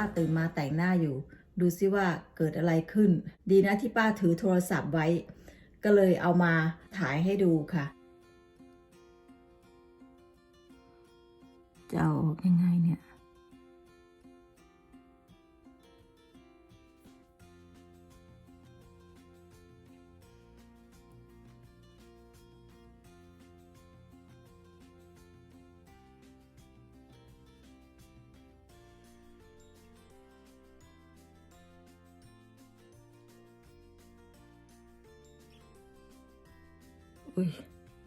าตื่นมาแต่งหน้าอยู่ ดูซิว่าเกิดอะไรขึ้น ดีนะที่ป้าถือโทรศัพท์ไว้ ก็เลยเอามาถ่ายให้ดูค่ะ จะเอาออกยังไงเนี่ย อุ้ย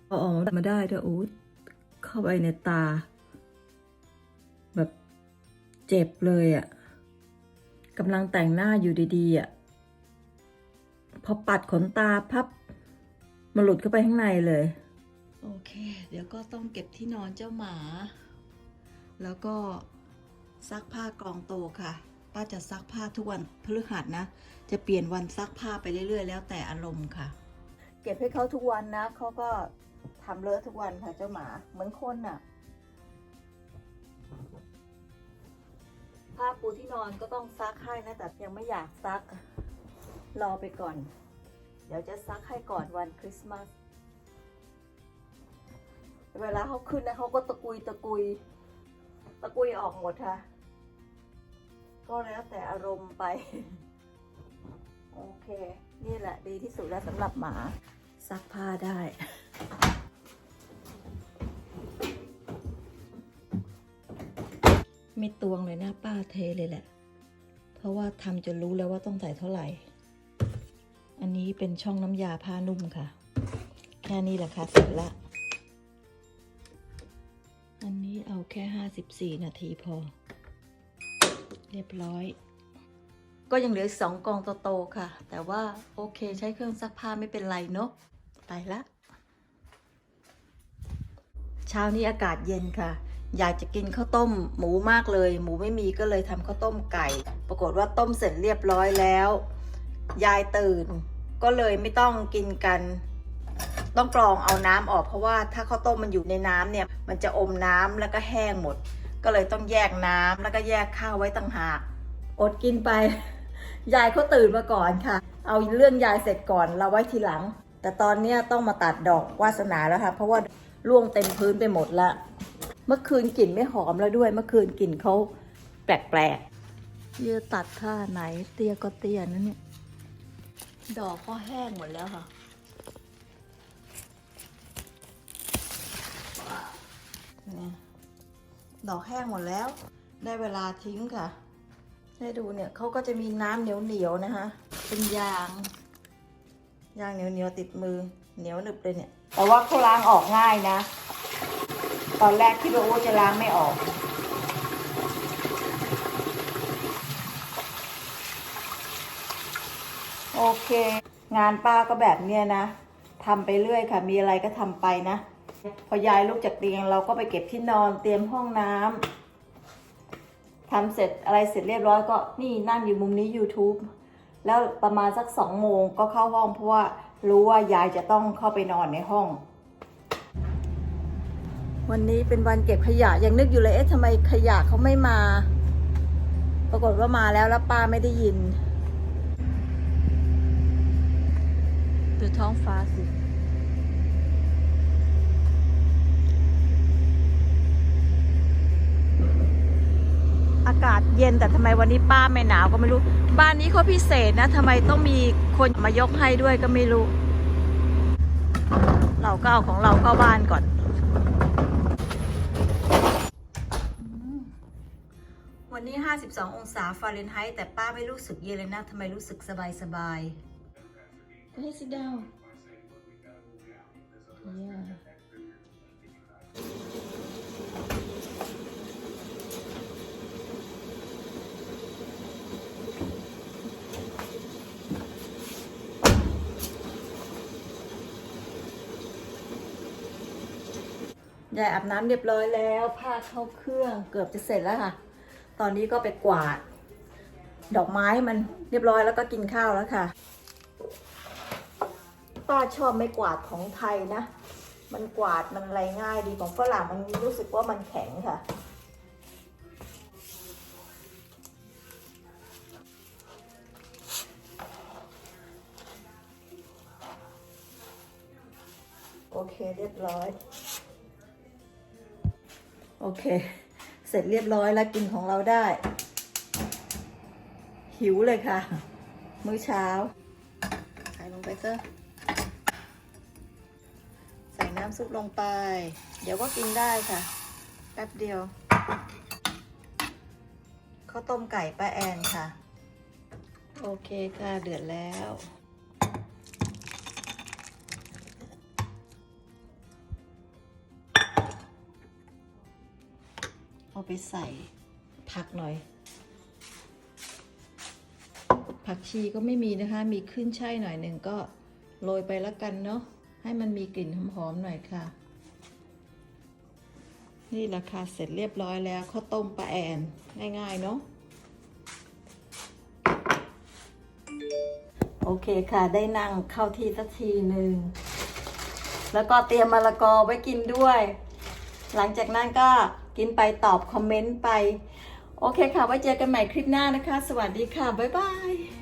เอาออกมาได้ด้วยอูดเข้าไปในตา แบบเจ็บเลยอะ่ะกำลังแต่งหน้าอยู่ดีๆอะ่ะพอปัดขนตาพับมันหลุดเข้าไปข้างในเลย โอเค เดี๋ยวก็ต้องเก็บที่นอนเจ้าหมา แล้วก็ซักผ้ากองโตค่ะ ป้าจะซักผ้าทุกวันพฤหัสนะ จะเปลี่ยนวันซักผ้าไปเรื่อยๆ แล้วแต่อารมณ์ค่ะ เก็บให้เขาทุกวันนะเขาก็ทำเลอะทุกวันค่ะเจ้าหมาเหมือนคนน่ะผ้าปูที่นอนก็ต้องซักให้นะแต่ยังไม่อยากซัก รอไปก่อน เดี๋ยวจะซักให้ก่อนวันคริสต์มาสเวลาเขาขึ้นนะเขาก็ตะกุยตะกุย ตะกุยออกหมดค่ะ ก็แล้วแต่อารมณ์ไป โอเค นี่แหละดีที่สุดแล้วสำหรับหมา ซักผ้าได้ ไม่ตวงเลยนะป้าเทเลยแหละ เพราะว่าทำจนรู้แล้วว่าต้องใส่เท่าไหร่ อันนี้เป็นช่องน้ำยาผ้านุ่มค่ะ แค่นี้แหละค่ะเสร็จละ อันนี้เอาแค่ห้าสิบสี่นาทีพอ เรียบร้อยก็ยังเหลือสองกองโตๆค่ะ แต่ว่าโอเคใช้เครื่องซักผ้าไม่เป็นไรเนาะ ไปละ เช้านี้อากาศเย็นค่ะ อยากจะกินข้าวต้มหมูมากเลย หมูไม่มีก็เลยทำข้าวต้มไก่ ปรากฏว่าต้มเสร็จเรียบร้อยแล้ว ยายตื่น ก็เลยไม่ต้องกินกัน ต้องกรองเอาน้ำออกเพราะว่าถ้าข้าวต้มมันอยู่ในน้ำเนี่ย มันจะอมน้ำแล้วก็แห้งหมด ก็เลยต้องแยกน้ำแล้วก็แยกข้าวไว้ต่างหาก อดกินไปยายเขาตื่นมาก่อนค่ะ เอาเรื่องยายเสร็จก่อนเราไว้ทีหลัง แต่ตอนเนี้ต้องมาตัดดอกวาสนาแล้วค่ะ เพราะว่าร่วงเต็มพื้นไปหมดละ เมื่อคืนกลิ่นไม่หอมแล้วด้วย เมื่อคืนกลิ่นเขาแปลกๆเยื่อตัดท่าไหนเตียก็เตียนั่นเนี่ย ดอกก็แห้งหมดแล้วค่ะนี่ดอกแห้งหมดแล้ว ได้เวลาทิ้งค่ะ ให้ดูเนี่ยเขาก็จะมีน้ำเหนียวๆนะคะ เป็นยาง ยางเหนียวเหนียวติดมือเหนียวหนึบเลยเนี่ย แต่ว่าเขาล้างออกง่ายนะ ตอนแรกคิดว่โอ้จะล้างไม่ออกโอเค งานป้าก็แบบเนี้ยนะทำไปเรื่อยค่ะ มีอะไรก็ทำไปนะ พอยายลุกจากเตียงเราก็ไปเก็บที่นอนเตรียมห้องน้ำทำเสร็จอะไรเสร็จเรียบร้อยก็นี่นั่งอยู่มุมนี้ YouTube แล้วประมาณสักสองโมงก็เข้าห้องเพราะว่ารู้ว่ายายจะต้องเข้าไปนอนในห้อง วันนี้เป็นวันเก็บขยะยังนึกอยู่เลยเอ๊ะทำไมขยะเขาไม่มา ปรากฏว่ามาแล้วแล้วป้าไม่ได้ยิน ดูท้องฟ้าสิ อากาศเย็นแต่ทำไมวันนี้ป้าไม่หนาวก็ไม่รู้ บ้านนี้เขาพิเศษนะทำไมต้องมีคนมายกให้ด้วยก็ไม่รู้ เราก็เอาของเราเข้าบ้านก่อนวันนี้ 52 องศาฟาเรนไฮต์แต่ป้าไม่รู้สึกเย็นเลยนะทำไมรู้สึกสบายสบายๆ Go ahead, sit down. Yeah. ยายอาบน้ำเรียบร้อยแล้วผ้าเข้าเครื่องเกือบจะเสร็จแล้วค่ะ ตอนนี้ก็ไปกวาด ดอกไม้มันเรียบร้อยแล้วก็กินข้าวแล้วค่ะ ป้าชอบไม่กวาดของไทยนะ มันกวาดมันอะไรง่ายดีของฝรั่งมันรู้สึกว่ามันแข็งค่ะโอเคเรียบร้อย โอเค เสร็จเรียบร้อยแล้วกินของเราได้ หิวเลยค่ะ มื้อเช้า ใส่ลงไปเถอะใส่น้ำซุปลงไป เดี๋ยวก็กินได้ค่ะ แป๊บเดียวข้าวต้มไก่ป้าแอนค่ะ โอเคค่ะ เดือดแล้ว เอาไปใส่ผักหน่อย ผักชีก็ไม่มีนะคะ มีขึ้นช่ายหน่อยหนึ่งก็โรยไปแล้วกันเนาะให้มันมีกลิ่นหอมๆหน่อยค่ะ นี่ราคาเสร็จเรียบร้อยแล้วข้าวต้มปลาแอนง่ายๆเนาะโอเคค่ะ ได้นั่งเข้าที่สักทีหนึ่ง แล้วก็เตรียมมะละกอไว้กินด้วย หลังจากนั้นก็ กินไปตอบคอมเมนต์ไป โอเคค่ะ ไว้เจอกันใหม่คลิปหน้านะคะ สวัสดีค่ะ บ๊ายบาย